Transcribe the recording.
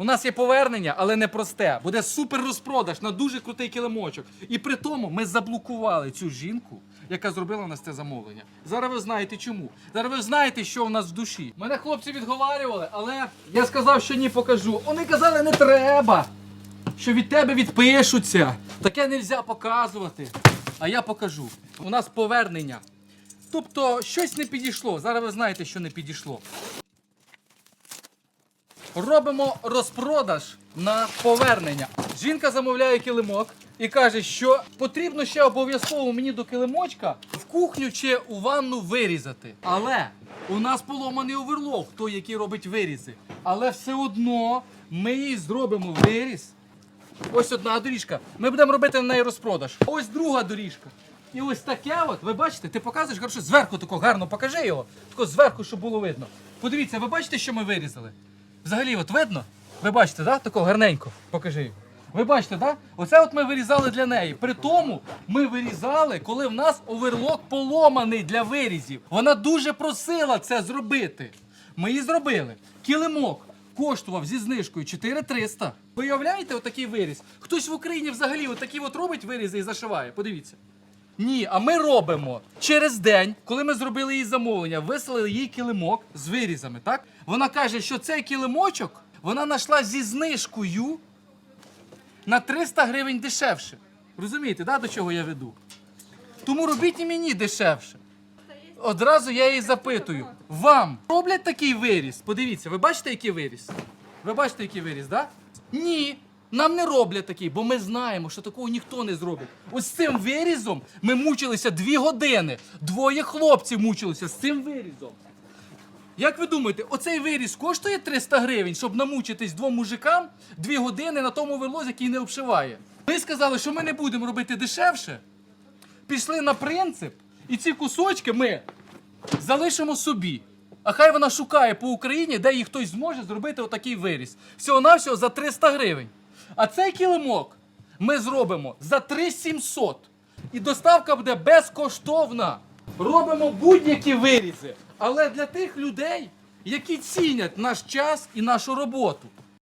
У нас є повернення, але не просте. Буде супер розпродаж на дуже крутий килимочок. І при тому ми заблокували цю жінку, яка зробила у нас це замовлення. Зараз ви знаєте чому. Зараз ви знаєте, що у нас в душі. Мене хлопці відговарювали, але я сказав, що ні покажу. Вони казали, не треба. Що від тебе відпишуться. Таке не можна показувати. А я покажу. У нас повернення. Тобто щось не підійшло. Зараз ви знаєте, що не підійшло. Робимо розпродаж на повернення. Жінка замовляє килимок і каже, що потрібно ще обов'язково мені до килимочка в кухню чи у ванну вирізати. Але у нас поломаний оверлок, той, який робить вирізи. Але все одно ми їй зробимо виріз. Ось одна доріжка. Ми будемо робити на неї розпродаж. Ось друга доріжка. І ось таке от, ви бачите, ти показуєш, хорошо, зверху тако гарно покажи його. Тако зверху, щоб було видно. Подивіться, ви бачите, що ми вирізали? Взагалі, от видно? Ви бачите, да? Тако гарненько. Покажи його. Ви бачите, да? Оце от ми вирізали для неї. При тому ми вирізали, коли в нас оверлок поломаний для вирізів. Вона дуже просила це зробити. Ми її зробили. Килимок коштував зі знижкою 4300. Виявляєте отакий виріз? Хтось в Україні взагалі отакі от робить вирізи і зашиває. Подивіться. Ні, а ми робимо через день, коли ми зробили їй замовлення, вислали їй килимок з вирізами, так? Вона каже, що цей килимочок вона знайшла зі знижкою на 300 гривень дешевше. Розумієте, да, до чого я веду? Тому робіть і мені дешевше. Одразу я її запитую: вам роблять такий виріз? Подивіться, ви бачите, який виріз? Ви бачите, який виріз, так? Да? Ні. Нам не роблять такий, бо ми знаємо, що такого ніхто не зробить. Ось з цим вирізом ми мучилися дві години. Двоє хлопців мучилися з цим вирізом. Як ви думаєте, оцей виріз коштує 300 гривень, щоб намучитись двом мужикам дві години на тому верлозі, який не обшиває? Ми сказали, що ми не будемо робити дешевше. Пішли на принцип, і ці кусочки ми залишимо собі. А хай вона шукає по Україні, де їй хтось зможе зробити отакий виріз. Всього-навсього за 300 гривень. А цей килимок ми зробимо за 3700. І доставка буде безкоштовна. Робимо будь-які вирізи. Але для тих людей, які цінять наш час і нашу роботу.